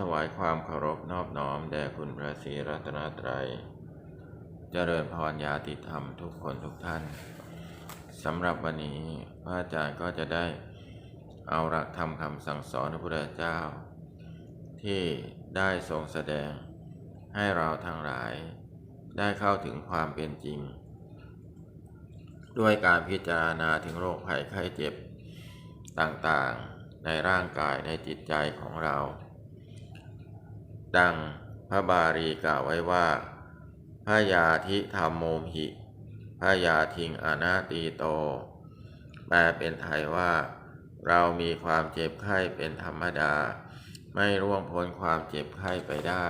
ถวายความเคารพนอบน้อมแด่คุณพระศรีรัตนตรัย เจริญพรญาติธรรมทุกคนทุกท่านสำหรับวันนี้พระอาจารย์ก็จะได้เอาหลักธรรมคำสั่งสอนพระพุทธเจ้า ที่ได้ทรงแสดงให้เราทั้งหลาย ได้เข้าถึงความเป็นจริง ด้วยการพิจารณาถึงโรคภัยไข้เจ็บต่างๆ ในร่างกายในจิตใจของเรา ดังพระบาลีกล่าวไว้ว่าพระยาธิธรรมโมหิพระยาทิงอนาตีโต แปลเป็นไทยว่า เรามีความเจ็บไข้เป็นธรรมดา ไม่ร่วงพ้นความเจ็บไข้ไปได้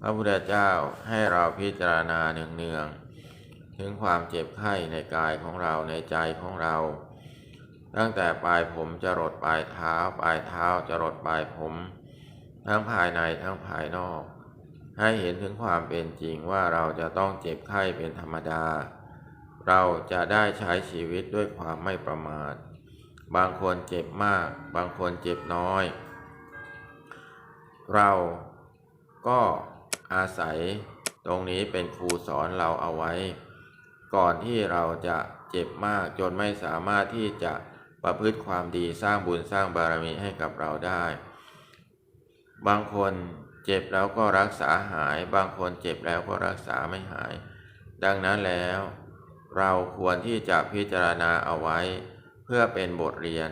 พระพุทธเจ้าให้เราพิจารณาเนืองๆถึงความเจ็บไข้ในกายของเราในใจของเรา ตั้งแต่ปลายผมจะรดปลายเท้าปลายเท้าจะรดปลายผม ทั้งภายในทั้งภายนอก ให้เห็นถึงความเป็นจริงว่าเราจะต้องเจ็บไข้เป็นธรรมดา เราจะได้ใช้ชีวิตด้วยความไม่ประมาท บางคนเจ็บมาก บางคนเจ็บน้อย เราก็อาศัยตรงนี้เป็นครูสอนเราเอาไว้ ก่อนที่เราจะเจ็บมากจนไม่สามารถที่จะประพฤติความดีสร้างบุญสร้างบารมีให้กับเราได้ บางคนเจ็บแล้วก็รักษาหาย บางคนเจ็บแล้วก็รักษาไม่หาย ดังนั้นแล้ว เราควรที่จะพิจารณาเอาไว้ เพื่อเป็นบทเรียน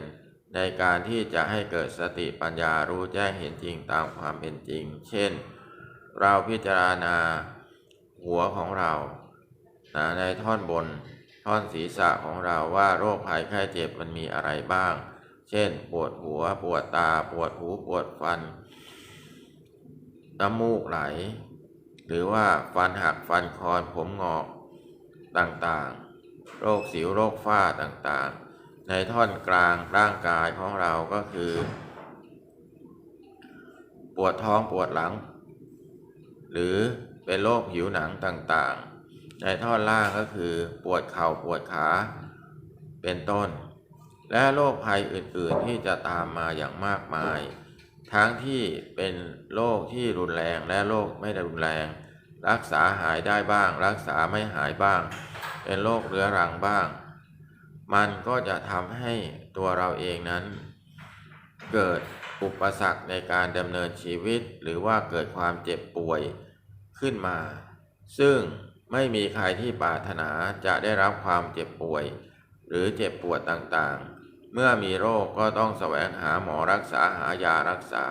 ในการที่จะให้เกิดสติปัญญารู้แจ้งเห็นจริงตามความเป็นจริง เช่น เราพิจารณาหัวของเรานะในท่อนบนท่อนศีรษะของเราว่าโรคภัยไข้เจ็บมันมีอะไรบ้าง เช่น ปวดหัว ปวดตา ปวดหู ปวดฟัน น้ำมูกไหล หรือว่าฟันหักฟันคอนผมงอกต่างๆ โรคสิวโรคฝ้าต่างๆ ในท่อนกลางร่างกายของเราก็คือ ปวดท้องปวดหลัง หรือเป็นโรคผิวหนังต่างๆ ในท่อนล่างก็คือปวดเข่าปวดขา เป็นต้น และโรคภัยอื่นๆที่จะตามมาอย่างมากมาย ทั้งที่เป็นโรคที่รุนแรงและโรคไม่ได้รุนแรง รักษาหายได้บ้าง รักษาไม่หายบ้าง เป็นโรคเรื้อรังบ้าง มันก็จะทำให้ตัวเราเองนั้น เกิดอุปสรรคในการดำเนินชีวิต หรือว่าเกิดความเจ็บป่วยขึ้นมา ซึ่งไม่มีใครที่ปรารถนาจะได้รับความเจ็บป่วย หรือเจ็บปวดต่างๆ เมื่อมีโรคก็ต้องแสวงหาหมอรักษาหายารักษา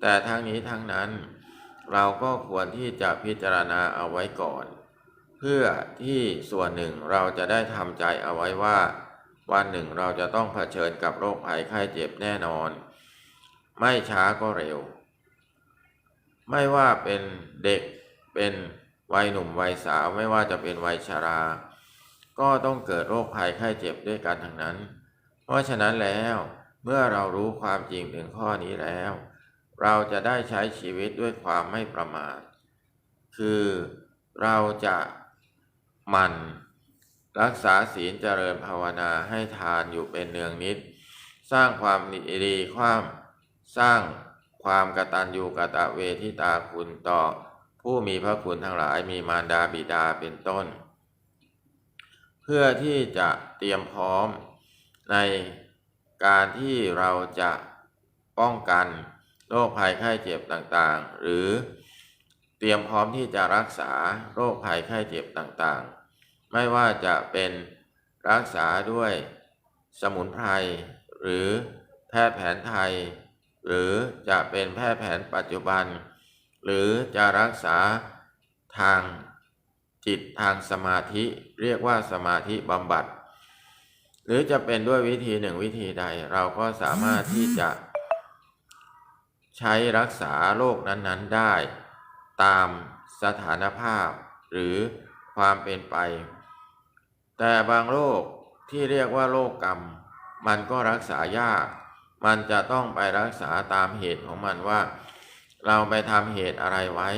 แต่ทั้งนี้ทั้งนั้น เราก็ควรที่จะพิจารณาเอาไว้ก่อน เพื่อที่ส่วนหนึ่งเราจะได้ทำใจเอาไว้ว่า วันหนึ่งเราจะต้องเผชิญกับโรคภัยไข้เจ็บแน่นอน ไม่ช้าก็เร็ว ไม่ว่าเป็นเด็กเป็นวัยหนุ่มวัยสาวไม่ว่าจะเป็นวัยชรา ก็ต้องเกิดโรคภัยไข้เจ็บด้วยกันทั้งนั้น ราะฉะนั้นแล้วเมื่อเรารู้ความจริงถึงข้อนี้แล้ว เราจะได้ใช้ชีวิตด้วยความไม่ประมาท คือเราจะหมันรักษาศีลเจริญภาวนาให้ทานอยู่เป็นเนืองนิด สร้างความดีความสร้างความกตัญญูกตเวทิตาคุณต่อ ผู้มีพระคุณทั้งหลายมีมารดาบิดาเป็นต้น เพื่อที่จะเตรียมพร้อม ในการที่เราจะป้องกันโรคภัยไข้เจ็บต่างๆ หรือเตรียมพร้อมที่จะรักษาโรคภัยไข้เจ็บต่างๆ ไม่ว่าจะเป็นรักษาด้วยสมุนไพรหรือแพทย์แผนไทย หรือจะเป็นแพทย์แผนปัจจุบัน หรือจะรักษาทางจิตทางสมาธิ เรียกว่าสมาธิบำบัด หรือจะเป็นด้วยวิธีหนึ่งวิธีใด เราก็สามารถที่จะ ใช้รักษาโรคนั้นๆได้ ตามสถานภาพ หรือความเป็นไป แต่บางโรคที่เรียกว่าโรคกรรม มันก็รักษายาก มันจะต้องไปรักษาตามเหตุของมันว่า เราไปทำเหตุอะไรไว้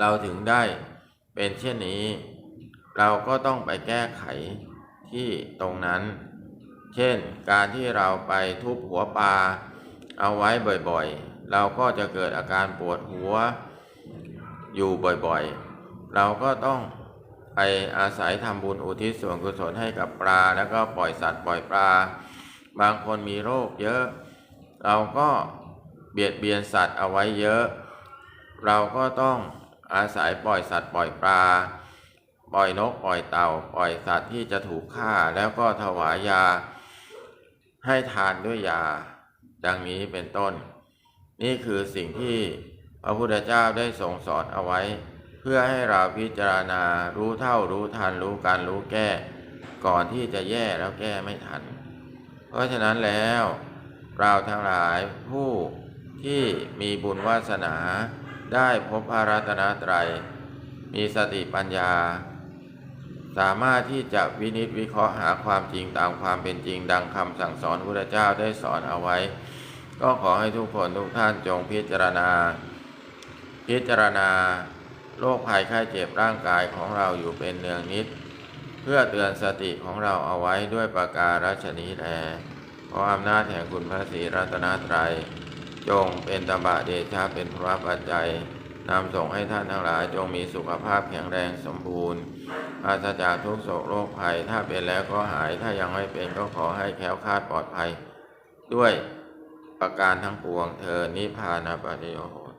เราถึงได้เป็นเช่นนี้ เราก็ต้องไปแก้ไข ที่ตรงนั้น เช่นการที่เราไปทุบหัวปลาเอาไว้บ่อยๆ เราก็จะเกิดอาการปวดหัวอยู่บ่อยๆ เราก็ต้องไปอาศัยทำบุญอุทิศส่วนกุศลให้กับปลา แล้วก็ปล่อยสัตว์ปล่อยปลา บางคนมีโรคเยอะ เราก็เบียดเบียนสัตว์เอาไว้เยอะ เราก็ต้องอาศัยปล่อยสัตว์ปล่อยปลา ปล่อยนกปล่อยเต่าปล่อยสัตว์ที่จะถูกฆ่าแล้วก็ถวายยาให้ทานด้วยยา ดังนี้เป็นต้น นี่คือสิ่งที่พระพุทธเจ้าได้ทรงสอนเอาไว้ เพื่อให้เราพิจารณารู้เท่ารู้ทันรู้การรู้แก้ ก่อนที่จะแย่แล้วแก้ไม่ทัน เพราะฉะนั้นแล้วเราทั้งหลายผู้ที่มีบุญวาสนาได้พบพระรัตนตรัย มีสติปัญญา สามารถที่จะวินิจวิเคราะห์หาความจริงตามความเป็นจริง ดังคำสั่งสอนพระพุทธเจ้าได้สอนเอาไว้ ก็ขอให้ทุกคนทุกท่านจงพิจารณา พิจารณาโรคภัยไข้เจ็บร่างกายของเราอยู่เป็นเนืองนิด เพื่อเตือนสติของเราเอาไว้ด้วยประการฉนี้แลขออำนาจแห่งคุณพระศรีรัตนตรัย จงเป็นตบะเดชะเป็นพระปัจจัย นำส่งให้ท่านทั้งหลายจงมีสุขภาพแข็งแรงสมบูรณ์ปราศจากทุกโศกโรคภัย ถ้าเป็นแล้วก็หายถ้ายังไม่เป็นก็ขอให้แคล้วคลาดปลอดภัย ด้วยประการทั้งปวงเธอนิพพานปฏิโย